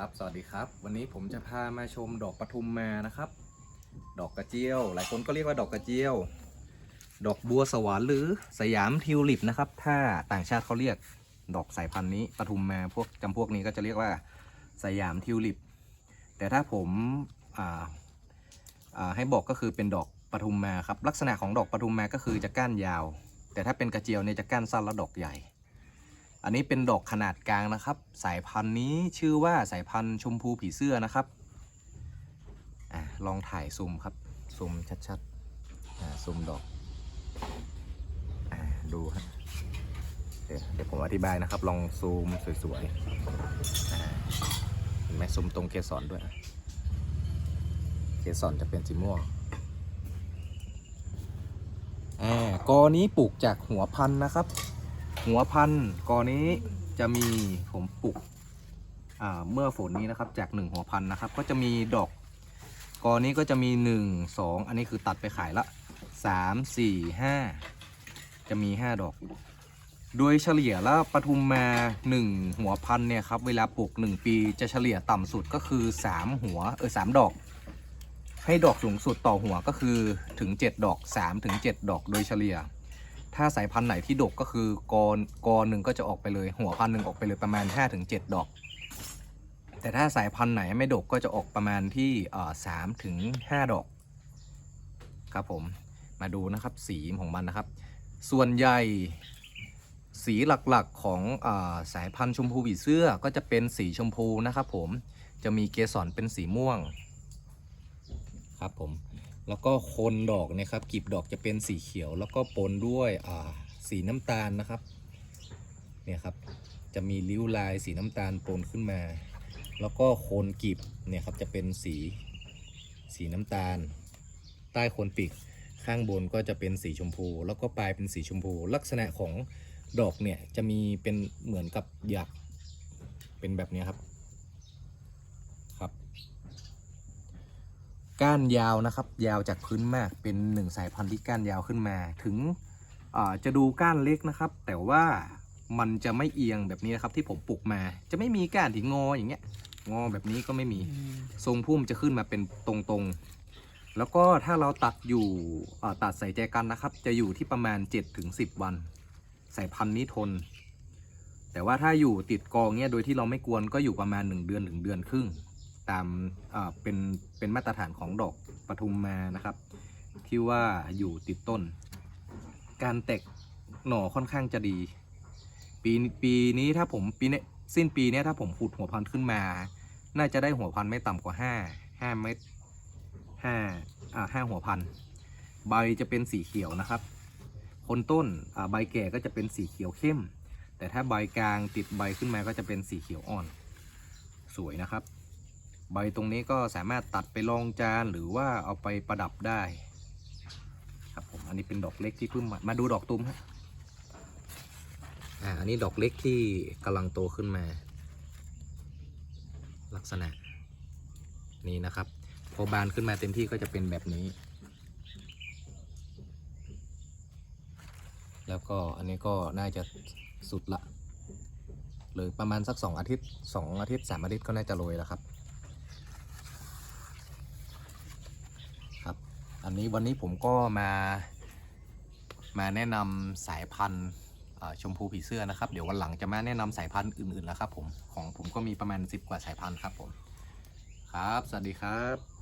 ครับ สวัสดีครับ วันนี้ผมจะพามาชมดอกปทุมมานะครับ ดอกกระเจียว หลายคนก็เรียกว่าดอกกระเจียว ดอกบัวสวรรค์หรือสยามทิวลิปนะครับ ถ้าต่างชาติเขาเรียกดอกสายพันธุ์นี้ปทุมมาพวกจำพวกนี้ก็จะเรียกว่าสยามทิวลิป แต่ถ้าผมาาให้บอกก็คือเป็นดอกปทุมมาครับ ลักษณะของดอกปทุมมาก็คือจะก้านยาว แต่ถ้าเป็นกระเจียวเนี่ยจะก้านสั้นและดอกใหญ่ อันนี้เป็นดอกขนาดกลางนะครับ สายพันธุ์นี้ชื่อว่าสายพันธุ์ชมพูผีเสื้อนะครับอลองถ่ายซูมครับซูมชัดๆซูมดอกอดูฮะเดี๋ยวเดี๋ยวผมอธิบายนะครับ ลองซูมสวยๆอ่าเห็นไหมซูมตรงเกสรด้วย เกสรจะเป็นสีม่วงอ่ากอนี้ปลูกจากหัวพันธุ์นะครับ หัวพันธุ์กอนี้จะมีผมปลูกเมื่อฝนนี้นะครับ จากหนึ่งหัวพันธุ์นะครับ ก็จะมีดอกกอนี้ก็จะมีหนึ่งสองอันนี้คือตัดไปขายละสามสี่ห้าจะมีห้าดอก โดยเฉลี่ยแล้วปทุมมาหนึ่งหัวพันธุ์เนี่ยครับเวลาปลูกหนึ่งปีจะเฉลี่ยต่ำสุดก็คือสามหัวเออสามดอก ให้ดอกสูงสุดต่อหัวก็คือถึง 7 ดอก 3 ถึง 7 ดอกโดยเฉลี่ย ถ้าสายพันธุ์ไหนที่ดกก็คือกอนกอหนึ่งก็จะออกไปเลย หัวพันธุ์หนึ่งออกไปเลยประมาณ 5-7 ดอก แต่ถ้าสายพันธุ์ไหนไม่ดกก็จะออกประมาณที่สามถึงห้าดอก ครับผมมาดูนะครับสีของมันนะครับ ส่วนใหญ่สีหลักๆของอสายพันธุ์ชมพูผีเสื้อก็จะเป็นสีชมพูนะครับผมจะมีเกสรเป็นสีม่วง ครับผม แล้วก็โคนดอกเนี่ยครับกลีบดอกจะเป็นสีเขียว แล้วก็ปนด้วยสีน้ำตาลนะครับเนี่ยครับจะมีริ้วลายสีน้ำตาลปนขึ้นมา แล้วก็โคนกลีบเนี่ยครับจะเป็นสีสีน้ำตาล ใต้โคนปีกข้างบนก็จะเป็นสีชมพู แล้วก็ปลายเป็นสีชมพู ลักษณะของดอกเนี่ยจะมีเป็นเหมือนกับหยักเป็นแบบนี้ครับ ก้านยาวนะครับ ยาวจากพื้นมากเป็นหนึ่งสายพันธุ์ที่ก้านยาวขึ้นมา ถึงอ่าจะดูก้านเล็กนะครับ แต่ว่ามันจะไม่เอียงแบบนี้นะครับที่ผมปลูกมา จะไม่มีก้านที่งออย่างเงี้ยงอแบบนี้ก็ไม่มีทรงพุ่มจะขึ้นมาเป็นตรงๆ แล้วก็ถ้าเราตัดอยู่อ่าตัดใส่ใจกันนะครับ จะอยู่ที่ประมาณ 7-10 วัน สายพันธุ์นี้ทน แต่ว่าถ้าอยู่ติดกองเนี้ยโดยที่เราไม่กวนก็อยู่ประมาณ 1 เดือนถึงเดือนครึ่ง ตามเป็นเป็นมาตรฐานของดอกปทุมมานะครับ ที่ว่าอยู่ติดต้น การแตกหน่อค่อนข้างจะดี ปีปีนี้ถ้าผมปีนี้สิ้นปีนี้ถ้าผมขุดหัวพันธุ์ขึ้นมา น่าจะได้หัวพันธุ์ไม่ต่ำกว่าห้าห้าเม็ดห้าอ่าห้าหัวพันธุ์ใบจะเป็นสีเขียวนะครับคนต้นใบแก่ก็จะเป็นสีเขียวเข้ม แต่ถ้าใบกลางติดใบขึ้นมาก็จะเป็นสีเขียวอ่อน สวยนะครับ ใบตรงนี้ก็สามารถตัดไปรองจานหรือว่าเอาไปประดับได้ ครับผมอันนี้เป็นดอกเล็กที่เพิ่งมามาดูดอกตุ้มฮะอ่าอันนี้ดอกเล็กที่กำลังโตขึ้นมา ลักษณะนี้นะครับ พอบานขึ้นมาเต็มที่ก็จะเป็นแบบนี้ แล้วก็อันนี้ก็น่าจะสุดละเลยประมาณสักสองอาทิตย์สองอาทิตย์สามอาทิตย์ก็น่าจะโรยแล้วครับ อันนี้วันนี้ผมก็มามาแนะนำสายพันธุ์ชมพูผีเสื้อนะครับ เดี๋ยววันหลังจะมาแนะนำสายพันธุ์อื่นๆแล้วครับผมของผมก็มีประมาณ 10 กว่าสายพันธุ์ครับผมครับ สวัสดีครับ